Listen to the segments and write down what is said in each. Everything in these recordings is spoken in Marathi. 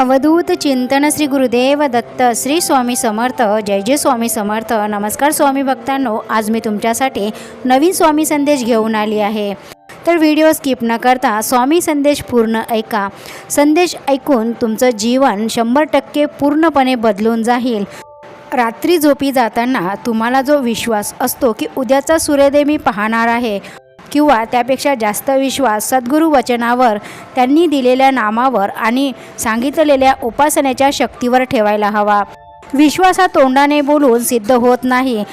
अवधूत चिंतन श्री गुरुदेव दत्त श्री स्वामी समर्थ जय जय स्वामी समर्थ. नमस्कार स्वामी भक्तांनो आज मी तुमच्यासाठी नवीन स्वामी संदेश घेऊन आली आहे. तर व्हिडिओ स्किप न करता स्वामी संदेश पूर्ण ऐका. संदेश ऐकून तुमचं जीवन शंभर टक्के पूर्णपणे बदलून जाईल. रात्री झोपी जाताना तुम्हाला जो विश्वास असतो की उद्याचा सूर्योदय मी पाहणार आहे किंवा त्यापेक्षा जास्त विश्वास सद्गुरू वचनावर त्यांनी दिलेल्या नामावर आणि सांगितलेल्या उपासनेच्या शक्तीवर ठेवायला हवा. विश्वास हा तोंडाने बोलून सिद्ध होत नाही.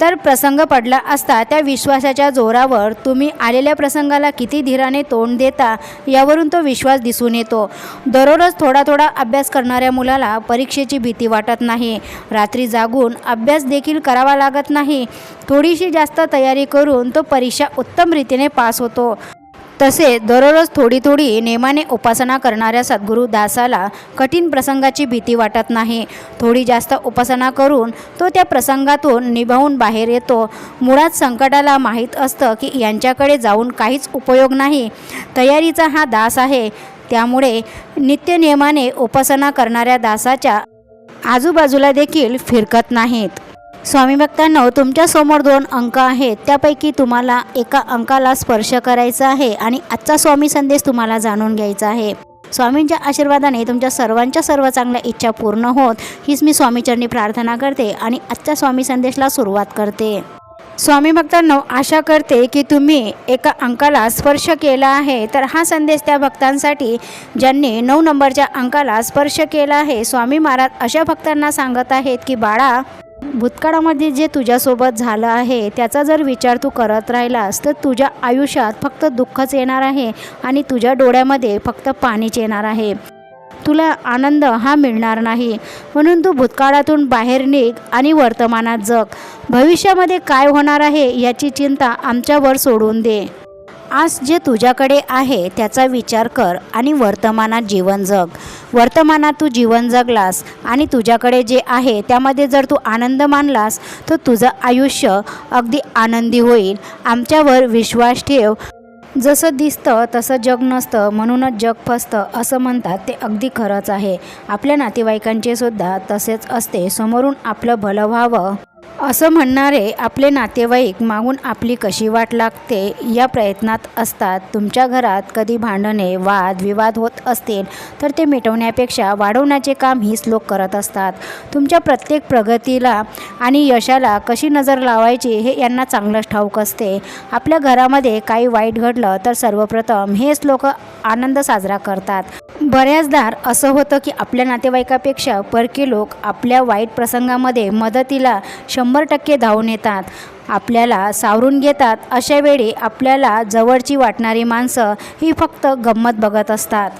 तर प्रसंग पडला असता त्या विश्वासाच्या जोरावर तुम्ही आलेल्या प्रसंगाला किती धीराने तोंड देता यावरून तो विश्वास दिसून येतो. दररोज थोडा थोडा अभ्यास करणाऱ्या मुलाला परीक्षेची भीती वाटत नाही. रात्री जागून अभ्यास देखील करावा लागत नाही. थोडीशी जास्त तयारी करून तो परीक्षा उत्तम रीतीने पास होतो. तसे दररोज थोडी थोडी नेमाने उपासना करणाऱ्या सद्गुरू दासाला कठीण प्रसंगाची भीती वाटत नाही. थोडी जास्त उपासना करून तो त्या प्रसंगातून निभावून बाहेर येतो. मुळात संकटाला माहीत असतं की यांच्याकडे जाऊन काहीच उपयोग नाही. तयारीचा हा दास आहे. त्यामुळे नित्यनियमाने उपासना करणाऱ्या दासाच्या आजूबाजूला देखील फिरकत नाहीत. स्वामी भक्तांनो तुमच्यासमोर दोन अंक आहेत. त्यापैकी तुम्हाला एका अंकाला स्पर्श करायचा आहे आणि आजचा स्वामी संदेश तुम्हाला जाणून घ्यायचा आहे. स्वामींच्या आशीर्वादाने तुमच्या सर्वांच्या सर्व चांगल्या इच्छा पूर्ण होत. हीच मी स्वामीचरणी प्रार्थना करते आणि आजच्या स्वामी संदेशला सुरुवात करते. स्वामी भक्तांनो आशा करते की तुम्ही एका अंकाला स्पर्श केला आहे. तर हा संदेश त्या भक्तांसाठी ज्यांनी नऊ नंबरच्या अंकाला स्पर्श केला आहे स्वामी महाराज अशा भक्तांना सांगत आहेत की बाळा भूतकाळामध्ये जे तुझ्यासोबत झालं आहे त्याचा जर विचार तू करत राहिलास तर तुझ्या आयुष्यात फक्त दुःखच येणार आहे आणि तुझ्या डोळ्यामध्ये फक्त पाणीच येणार आहे. तुला आनंद हा मिळणार नाही. म्हणून तू भूतकाळातून बाहेर निघ आणि वर्तमानात जग. भविष्यामध्ये काय होणार आहे याची चिंता आमच्यावर सोडून दे. आज जे तुझ्याकडे आहे त्याचा विचार कर आणि वर्तमानात जीवन जग. वर्तमानात तू जीवन जगलास आणि तुझ्याकडे जे आहे त्यामध्ये जर तू आनंद मानलास तर तुझं आयुष्य अगदी आनंदी होईल. आमच्यावर विश्वास ठेव. जसं दिसतं तसं जग नसतं म्हणूनच जग फसतं असं म्हणतात ते अगदी खरंच आहे. आपल्या नातेवाईकांचे सुद्धा तसेच असते. समोरून आपलं भलं व्हावं. असं म्हणणारे आपले नातेवाईक मागून आपली कशी वाट लागते या प्रयत्नात असतात. तुमच्या घरात कधी भांडणे वाद विवाद होत असतील तर ते मिटवण्यापेक्षा वाढवण्याचे काम हीच लोक करत असतात. तुमच्या प्रत्येक प्रगतीला आणि यशाला कशी नजर लावायची हे यांना चांगलंच ठाऊक असते. आपल्या घरामध्ये काही वाईट घडलं तर सर्वप्रथम हेच लोक आनंद साजरा करतात. बऱ्याचदा असं होतं की आपल्या नातेवाईकापेक्षा परके लोक आपल्या वाईट प्रसंगामध्ये मदतीला शंभर टक्के धावून येतात. आपल्याला सावरून घेतात. अशा वेळी आपल्याला जवळची वाटणारी माणसं ही फक्त गंमत बघत असतात.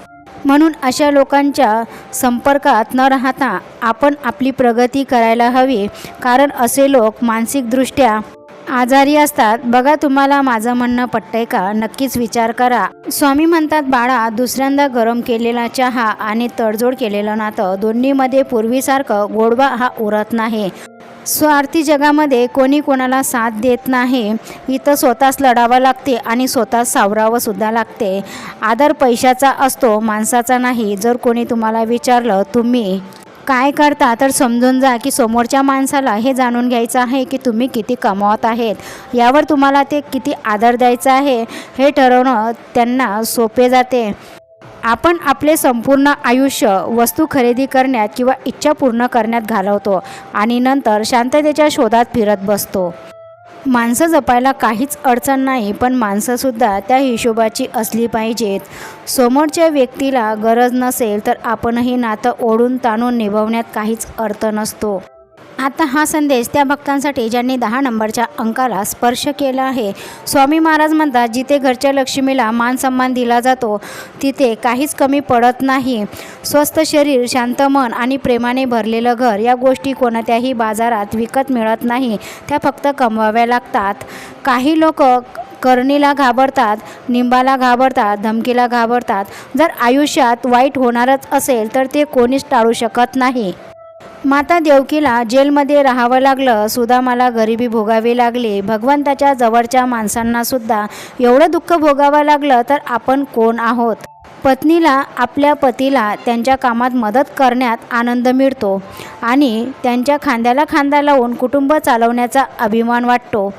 म्हणून अशा लोकांच्या संपर्कात न राहता आपण आपली प्रगती करायला हवी. कारण असे लोक मानसिकदृष्ट्या आजारी असतात. बघा तुम्हाला माझं म्हणणं पटतंय का? नक्कीच विचार करा. स्वामी म्हणतात बाळा दुसऱ्यांदा गरम केलेला चहा आणि तडजोड केलेलं नातं दोन्हीमध्ये पूर्वीसारखं गोडवा हा उरत नाही. स्वार्थी जगामध्ये कोणी कोणाला साथ देत नाही. इथं स्वतःच लढावं लागते आणि स्वतःच सावरावं सुद्धा लागते. आदर पैशाचा असतो माणसाचा नाही. जर कोणी तुम्हाला विचारलं तुम्ही काय करता तर समजून जा की समोरच्या माणसाला हे जाणून घ्यायचं आहे की तुम्ही किती कमावत आहेत. यावर तुम्हाला ते किती आदर द्यायचा आहे हे ठरवणं त्यांना सोपे जाते. आपण आपले संपूर्ण आयुष्य वस्तू खरेदी करण्यात किंवा इच्छा पूर्ण करण्यात घालवतो आणि नंतर शांततेच्या शोधात फिरत बसतो. माणसं जपायला काहीच अडचण नाही पण माणसंसुद्धा त्या हिशोबाची असली पाहिजेत. समोरच्या व्यक्तीला गरज नसेल तर आपणही नातं ओढून ताणून निभावण्यात काहीच अर्थ नसतो. आता हा संदेश त्या भक्तांसाठी ज्यांनी दहा नंबरच्या अंकाला स्पर्श केला आहे. स्वामी महाराज म्हणतात जिथे घरच्या लक्ष्मीला मान सन्मान दिला जातो तिथे काहीच कमी पडत नाही. स्वस्थ शरीर शांत मन आणि प्रेमाने भरलेलं घर या गोष्टी कोणत्याही बाजारात विकत मिळत नाही. त्या फक्त कमवाव्या लागतात. काही लोक करणीला घाबरतात निंबाला घाबरतात धमकीला घाबरतात. जर आयुष्यात वाईट होणारच असेल तर ते कोणीच टाळू शकत नाही. माता देवकीला जेलमध्ये राहावं लागलं सुदामाला गरिबी भोगावी लागली. भगवंताच्या जवळच्या माणसांना सुद्धा एवढं दुःख भोगावं लागलं तर आपण कोण आहोत? पत्नीला आपल्या पतीला त्यांच्या कामात मदत करण्यात आनंद मिळतो आणि त्यांच्या खांद्याला खांदा लावून कुटुंब चालवण्याचा अभिमान वाटतो.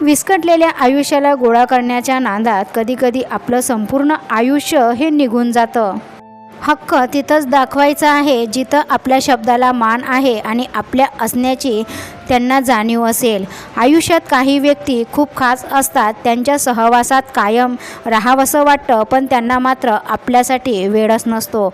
विस्कटलेल्या आयुष्याला गोळा करण्याच्या नादात कधीकधी आपलं संपूर्ण आयुष्य हे निघून जातं. हक्क तिथंच दाखवायचा आहे जिथं आपल्या शब्दाला मान आहे आणि आपल्या असण्याची त्यांना जाणीव असेल. आयुष्यात काही व्यक्ती खूप खास असतात त्यांच्या सहवासात कायम राहावंसं वाटतं पण त्यांना मात्र आपल्यासाठी वेळच नसतो.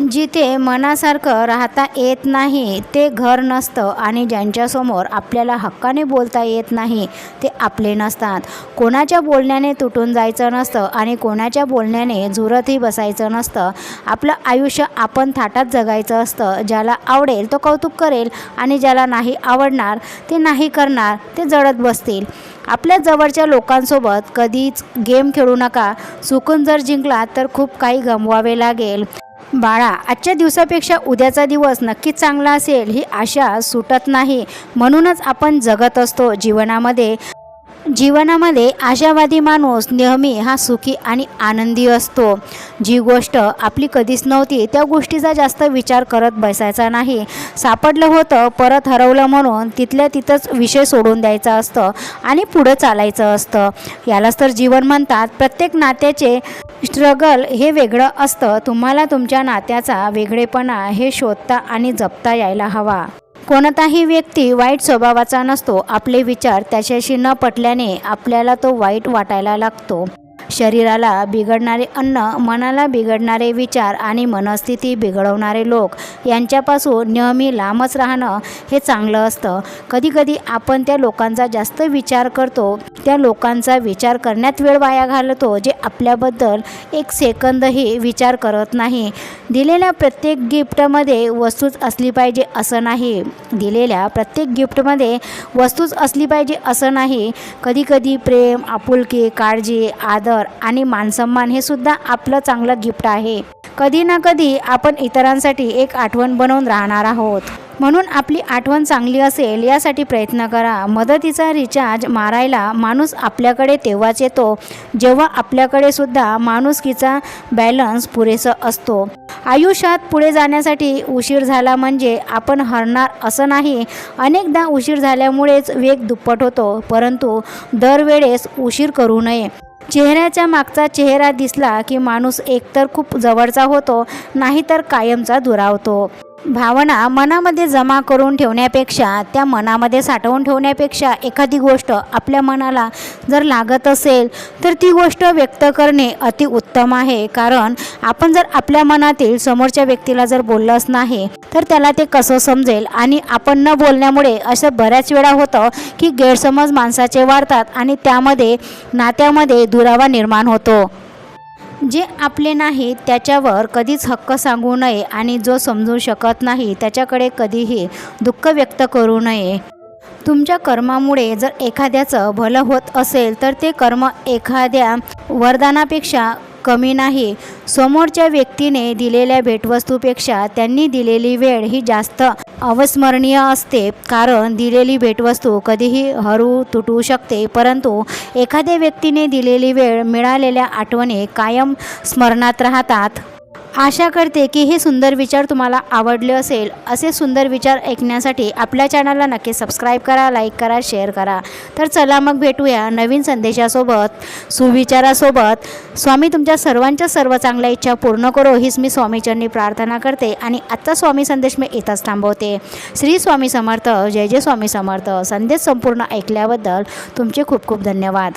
जिथे मनासारखं राहता येत नाही ते घर नसतं आणि ज्यांच्यासमोर आपल्याला हक्काने बोलता येत नाही ते आपले नसतात. कोणाच्या बोलण्याने तुटून जायचं नसतं आणि कोणाच्या बोलण्याने झुरतही बसायचं नसतं. आपलं आयुष्य आपण थाटात जगायचं असतं. ज्याला आवडेल तो कौतुक करेल आणि ज्याला नाही आवडणार ते नाही करणार ते जळत बसतील. आपल्या जवळच्या लोकांसोबत कधीच गेम खेळू नका. चुकून जर जिंकला तर खूप काही गमवावे लागेल. बाळा आजच्या दिवसापेक्षा उद्याचा दिवस नक्कीच चांगला असेल ही आशा सुटत नाही. म्हणूनच आपण जगत असतो जीवनामध्ये. जीवनामध्ये आशावादी माणूस नेहमी हा सुखी आणि आनंदी असतो. जी गोष्ट आपली कधीच नव्हती त्या गोष्टीचा जास्त विचार करत बसायचा नाही. सापडलं होतं परत हरवलं म्हणून तिथल्या तिथंच विषय सोडून द्यायचा असतं आणि पुढं चालायचं असतं. यालाच तर जीवन म्हणतात. प्रत्येक नात्याचे स्ट्रगल हे वेगळं असतं. तुम्हाला तुमच्या नात्याचा वेगळेपणा हे शोधता आणि जपता यायला हवा. कोणताही व्यक्ती वाईट स्वभावाचा नसतो आपले विचार त्याच्याशी न पटल्याने आपल्याला तो वाईट वाटायला लागतो. शरीराला बिघडणारे अन्न मनाला बिघडणारे विचार आणि मनस्थिती बिघडवणारे लोक यांच्यापासून नेहमी लांबच राहणं हे चांगलं असतं. कधीकधी आपण त्या लोकांचा जास्त विचार करतो. त्या लोकांचा विचार करण्यात वेळ वाया घालतो जे आपल्याबद्दल एक सेकंदही विचार करत नाही. दिलेल्या प्रत्येक गिफ्टमध्ये वस्तूच असली पाहिजे असं नाही. दिलेल्या प्रत्येक गिफ्टमध्ये वस्तूच असली पाहिजे असं नाही. कधीकधी प्रेम आपुलकी काळजी आदर आणि मानसन्मान हे सुद्धा आपलं चांगलं गिफ्ट आहे. कधी ना कधी आपण इतरांसाठी एक आठवण बनवून राहणार आहोत. म्हणून आपली आठवण चांगली असेल यासाठी प्रयत्न करा. मदतीचा रिचार्ज मारायला माणूस आपल्याकडे तेव्हाच येतो. जेव्हा आपल्याकडे सुद्धा माणुसकीचा बॅलन्स पुरेसा असतो. आयुष्यात पुढे जाण्यासाठी उशीर झाला म्हणजे आपण हरणार असं नाही. अनेकदा उशीर झाल्यामुळेच वेग दुप्पट होतो परंतु दरवेळेस उशीर करू नये. चेहऱ्याच्या मागचा चेहरा दिसला की माणूस एकतर खूप जवळचा होतो नाहीतर कायमचा दुरावतो. भावना मनामध्ये जमा करून ठेवण्यापेक्षा त्या मनामध्ये साठवून ठेवण्यापेक्षा एखादी गोष्ट आपल्या मनाला जर लागत असेल तर ती गोष्ट व्यक्त करणे अति उत्तम आहे. कारण आपण जर आपल्या मनातील समोरच्या व्यक्तीला जर बोललंच नाही तर त्याला ते कसं समजेल? आणि आपण न बोलण्यामुळे असं बऱ्याच वेळा होतं की गैरसमज माणसाचे वाढतात आणि त्यामध्ये नात्यामध्ये दुरावा निर्माण होतो. जे आपले नाही त्याच्यावर कधीच हक्क सांगू नये आणि जो समजू शकत नाही त्याच्याकडे कधीही दुःख व्यक्त करू नये. तुमच्या कर्मामुळे जर एखाद्याचं भलं होत असेल तर ते कर्म एखाद्या वरदानापेक्षा कमी नाही. समोरच्या व्यक्तीने दिलेल्या भेटवस्तूपेक्षा त्यांनी दिलेली वेळ ही जास्त अविस्मरणीय असते. कारण दिलेली भेटवस्तू कधीही हरू तुटू शकते. परंतु एखाद्या व्यक्तीने दिलेली वेळ मिळालेल्या आठवणी कायम स्मरणात राहतात. आशा करते की हे सुंदर विचार तुम्हाला आवडले असेल. असे सुंदर विचार ऐकण्यासाठी आपल्या चॅनलला नक्की सबस्क्राईब करा लाईक करा शेअर करा. तर चला मग भेटूया नवीन संदेशासोबत सुविचारासोबत. स्वामी तुमच्या सर्वांच्या सर्व चांगल्या इच्छा पूर्ण करो हीच मी स्वामीचरणी प्रार्थना करते आणि आत्ता स्वामी संदेश मी इथंच थांबवते. श्री स्वामी समर्थ जय जय स्वामी समर्थ. संदेश संपूर्ण ऐकल्याबद्दल तुमचे खूप खूप धन्यवाद.